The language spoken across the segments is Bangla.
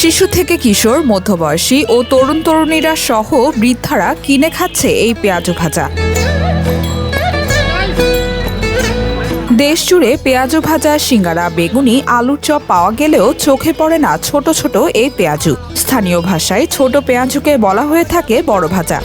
শিশু থেকে কিশোর, মধ্যবয়সী ও তরুণ তরুণীরা সহ বৃদ্ধারা কিনে খাচ্ছে এই পেঁয়াজু ভাজা। দেশ জুড়ে পেঁয়াজু ভাজা, সিঙ্গারা, বেগুনি, আলুর চপ পাওয়া গেলেও চোখে পড়ে না ছোট ছোট এই পেঁয়াজু। স্থানীয় ভাষায় ছোট পেঁয়াজুকে বলা হয়ে থাকে বড় ভাজা।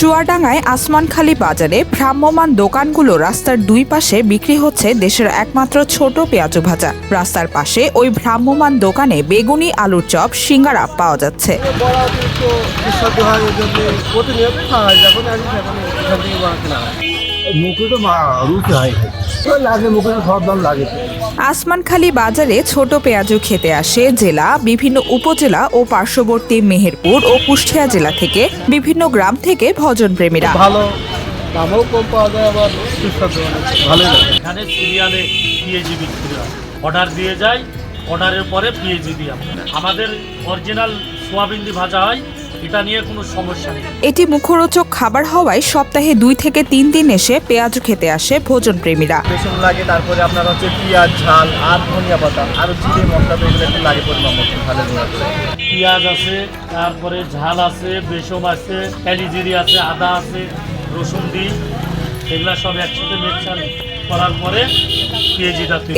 চুয়াডাঙ্গায় আসমানখালী বাজারে ভ্রাম্যমান দোকানগুলো রাস্তার দুই পাশে বিক্রি হচ্ছে দেশের একমাত্র ছোট পেঁয়াজু ভাজা। রাস্তার পাশে ওই ভ্রাম্যমান দোকানে বেগুনি, আলুর চপ, সিঙ্গারা পাওয়া যাচ্ছে। মুখে তো রুচি হয়। লাগে মুখে সব দাম লাগে। আসমানখালী বাজারে ছোট পেঁয়াজু খেতে আসে। জেলা বিভিন্ন উপজেলা ও পার্শ্ববর্তী মেহেরপুর ও কুষ্টিয়া জেলা থেকে বিভিন্ন গ্রাম থেকে ভজন প্রেমীরা ভালো দামও কম পাওয়া যায় আবার সুস্বাদু অনেক। এখানে সিরিয়ালে পিএজি বিক্রি হয়। অর্ডার দিয়ে যায় অর্ডারের পরে পিএজি দিই আমাদের অরিজিনাল সোয়াবিন দিয়ে ভাজা হয় এটা নিয়ে কোনো সমস্যা নেই। এটি মুখরোচক খাবার হওয়ায় সপ্তাহে দুই থেকে তিন দিন এসে পেঁয়াজ খেতে আসে ভোজন প্রেমীরা বেসন লাগে তারপরে আপনার হচ্ছে পেঁয়াজ ঝাল আর ধনিয়া পাতা মশলা তো এগুলো একটু লাগে পরিমাণ মতো ভালো পেঁয়াজ আছে তারপরে ঝাল আছে বেসম আছে ক্যালিজিরি আছে আদা আছে রসুন দিই এগুলা সব একসাথে মিক্সার করার পরে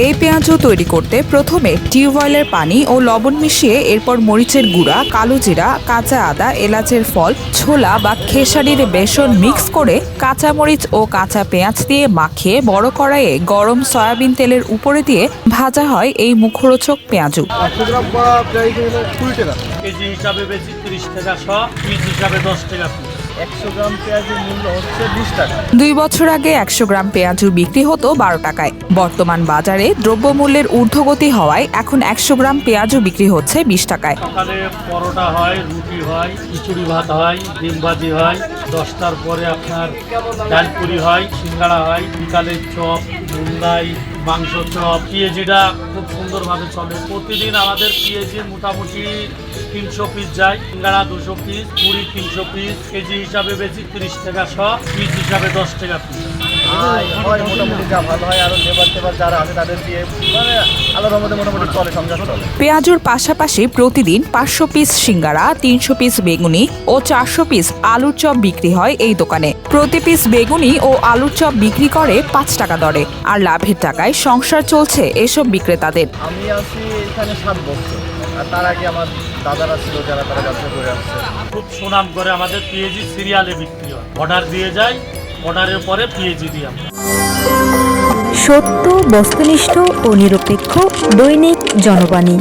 এই পেঁয়াজু তৈরি করতে প্রথমে টিউবওয়েলের পানি ও লবণ মিশিয়ে এরপর মরিচের গুঁড়া কালো জিরা কাঁচা আদা এলাচের ফল ছোলা বা খেসারির বেসন মিক্স করে কাঁচা মরিচ ও কাঁচা পেঁয়াজ দিয়ে মাখিয়ে বড় কড়াইয়ে গরম সয়াবিন তেলের উপরে দিয়ে ভাজা হয় এই মুখরোচক পেঁয়াজু কেজি হিসাবে বেশি তিরিশ টাকা শ পিস হিসাবে দশ টাকা পিস একশো গ্রাম পেঁয়াজের মূল্য হচ্ছে বিশ টাকা। দুই বছর আগে একশো গ্রাম পেঁয়াজু বিক্রি হতো বারো টাকায়। বর্তমান বাজারে দ্রব্যমূল্যের ঊর্ধ্বগতি হওয়ায় এখন একশো গ্রাম পেঁয়াজু বিক্রি হচ্ছে বিশ টাকায়। সকালে পরোটা হয় রুটি হয় খিচুড়ি ভাত হয় ডিম ভাজি হয় দশটার পরে আপনার ডাল পুরি হয় সিঙ্গাড়া হয় বিকালে চপ মুন্ডাই মাংস চপ পিএজিটা খুব সুন্দরভাবে চলে। প্রতিদিন আমাদের পিএজি মোটামুটি তিনশো পিস যায়। সিঙ্গারা দুশো পিস পুরি তিনশো পিস কেজি হিসাবে বেশি তিরিশ টাকা, শ, পিস হিসাবে দশ টাকা পিস হয় মোটামুটি যা ভালো হয় আরও লেবার টেবার যারা আছে তাদের দিয়ে মানে আলোর মধ্যে মোটামুটি চলে সংসার চলে। পেঁয়াজুর পাশাপাশি প্রতিদিন পাঁচশো পিস সিঙ্গারা তিনশো পিস বেগুনি ও চারশো পিস আলুর চপ বিক্রি হয় এই দোকানে। প্রতি পিস বেগুনি ও আলুর চপ বিক্রি করে পাঁচ টাকা দরে। আর লাভের টাকায় সংসার চলছে এসব বিক্রেতাদের। আমি আছি এখানে সাত বছর। আর তার আগে আমার দাদারা ছিল যারা তারা ব্যবসা করে আসছে। খুব সুনাম করে আমাদের পিএজি সিরিয়ালে বিক্রি হয়। অর্ডার দিয়ে যায় অর্ডারের পরে পিএজি দিই সত্য বস্তুনিষ্ঠ ও নিরপেক্ষ দৈনিক জনবাণী।